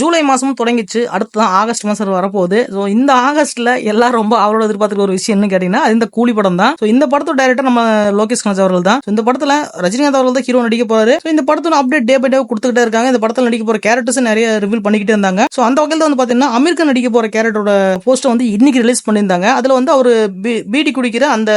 ஜூலை மாதமும் தொடங்கிச்சு. அடுத்து தான் ஆகஸ்ட் மாதம் வரப்போகுது. ஸோ இந்த ஆகஸ்ட்ல எல்லாரும் ரொம்ப அவரோட எதிர்பார்த்துக்க ஒரு விஷயம் என்ன கேட்டீங்கன்னா அது இந்த கூலி படம் தான். ஸோ இந்த படத்தோட டேரக்டர் நம்ம லோகேஷ் கணேஷ் அவர்கள் தான். இந்த படத்துல ரஜினிகாந்த் அவர்கள் தான் ஹீரோ நடிக்க போறாரு. ஸோ இந்த படத்தோட அப்டேட் டே பை டே கொடுத்துக்கிட்டே இருக்காங்க. இந்த படத்தில் நடிக்க போற கேரக்டர்ஸ் நிறைய ரிவீல் பண்ணிக்கிட்டே இருந்தாங்க. ஸோ அந்த வகையில் வந்து பார்த்தீங்கன்னா அமீர் நடிக்க போற கேரக்டரோட போஸ்டர் வந்து இன்னைக்கு ரிலீஸ் பண்ணியிருந்தாங்க. அதுல வந்து அவர் பீடி குடிக்கிற அந்த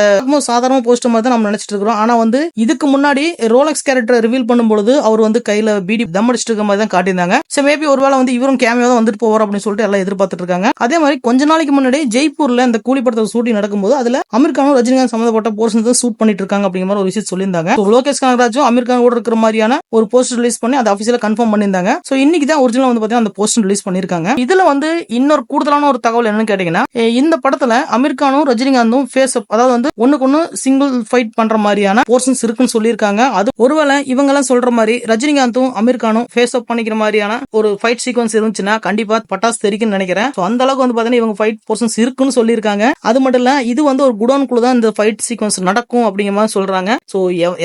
சாதாரண போஸ்டர் மாதிரி தான் நம்ம நினைச்சிட்டு இருக்கிறோம். ஆனா வந்து இதுக்கு முன்னாடி ரோலக்ஸ் கேரக்டர் ரிவீல் பண்ணும்பொழுது அவர் வந்து கையில பீடி தம் அடிச்சிட்டு இருக்க மாதிரி தான் காட்டியிருந்தாங்க. ஸோ மேபி ஒருவேளை வந்து இவரும் கேமியோ தான் வந்துட்டு போவார் அப்படின்னு சொல்லிட்டு எல்லாம் எதிர்பார்த்துட்டு இருக்காங்க அதே மாதிரி கொஞ்ச நாளைக்கு முன்னாடி ஜெய்ப்பூர்ல இந்த கூலி படத்தை ஷூட்டிங் நடக்கும்போது அதுல அமீர் கானும் ரஜினிகாந்த் சம்மந்தப்பட்ட போர்ஷன் தான் ஷூட் பண்ணிட்டு இருக்காங்க அப்படிங்கிற மாதிரி ஒரு விஷயம் சொல்லியிருந்தாங்க. லோகேஷ் கனகராஜும் அமீர் கான் கூட இருக்கிற மாதிரியான ஒரு போஸ்டர் ரிலீஸ் பண்ணி அதை அபிஷியலா கன்ஃபார்ம் பண்ணியிருந்தாங்க. ஸோ இன்னைக்கு தான் ஒரிஜினல் வந்து பாத்தீங்கன்னா அந்த போஸ்டர் ரிலீஸ் பண்ணிருக்காங்க இதுல வந்து இன்னொரு கூடுதலான ஒரு தகவல் என்னன்னு கேட்டீங்கன்னா இந்த படத்துல அமீர் கானும் ரஜினிகாந்தும் ஃபேஸ் அப் அதாவது வந்து ஒண்ணுக்கு ஒண்ணு சிங்கிள் ஃபைட் பண்ற மாதிரியான போர்ஷன்ஸ் இருக்குன்னு சொல்லியிருக்காங்க. அது ஒருவேளை இவங்க எல்லாம் சொல்ற மாதிரி ரஜினிகாந்தும் அமீர் கானும் ஃபேஸ் அப் பண்ணிக்கிற மாதிரியான ஒரு ஃபைட் சீக்வன்ஸ் இருந்துச்சுன்னா கண்டிப்பா பட்டாசு தெரிக்குன்னு நினைக்கிறேன். அந்த அளவுக்கு வந்து பாத்தீங்கன்னா இவங்க ஃபைட் போர்ஷன்ஸ் இருக்குன்னு சொல்லியிருக்காங்க. அது மட்டும் இல்ல இது வந்து ஒரு குடோனுக்குள்ள தான் இந்த ஃபைட் சீக்வன்ஸ் நடக்கும் அப்படிங்கிற மாதிரி சொல்றாங்க. ஸோ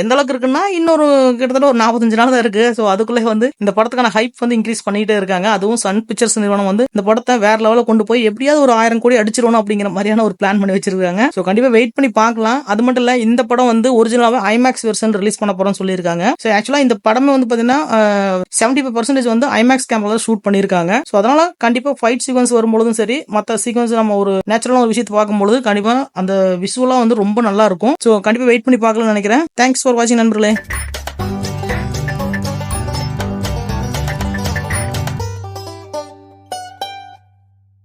எந்த அளவுக்கு இருக்குன்னா இன்னொரு கிட்டத்தட்ட ஒரு நாற்பத்தஞ்சு நாள் தான் இருக்கு. ஸோ அதுக்குள்ளே வந்து இந்த படத்துக்கான ஹைப் வந்து இன்க்ரீஸ் பண்ணிட்டே இருக்காங்க. அதுவும் சன் பிக்சர்ஸ் நிறுவனம் வந்து இந்த படத்தை வேற லெவலில் கொண்டு போய் எப்படியாவது ஒரு ஆயிரம் கோடி அடிச்சிடணும் அப்படிங்கிற மாதிரியான ஒரு பிளான் பண்ணி வச்சிருக்காங்க. ஸோ கண்டிப்பா வெயிட் பண்ணி பார்க்கலாம். அது மட்டும் இல்ல இந்த படம் வந்து ஒரிஜினலாவே ஐமேக்ஸ் வெர்ஷன் ரிலீஸ் பண்ண போறோம்னு சொல்லியிருக்காங்க. ஸோ ஆக்சுவலா இந்த படமே வந்து பாத்தீங்கன்னா செவன்டி ஃபைவ் பர்சன்டேஜ் வந்து ஐமேக்ஸ் கேமரா ஷூட் பண்ணியிருக்காங்க ஸோ அதனால கண்டிப்பாக ஃபைட் சீக்வன்ஸ் வரும்பொழுதும் சரி மற்ற சீக்வன்ஸ் நம்ம ஒரு நேச்சுரலான ஒரு விஷயத்தை பார்க்கும்பொழுது கண்டிப்பாக அந்த விஷுவலாக வந்து ரொம்ப நல்லா இருக்கும். ஸோ கண்டிப்பாக வெயிட் பண்ணி பார்க்கலாம்னு நினைக்கிறேன். தேங்க்ஸ் ஃபார் வாட்சிங் நண்பர்களே.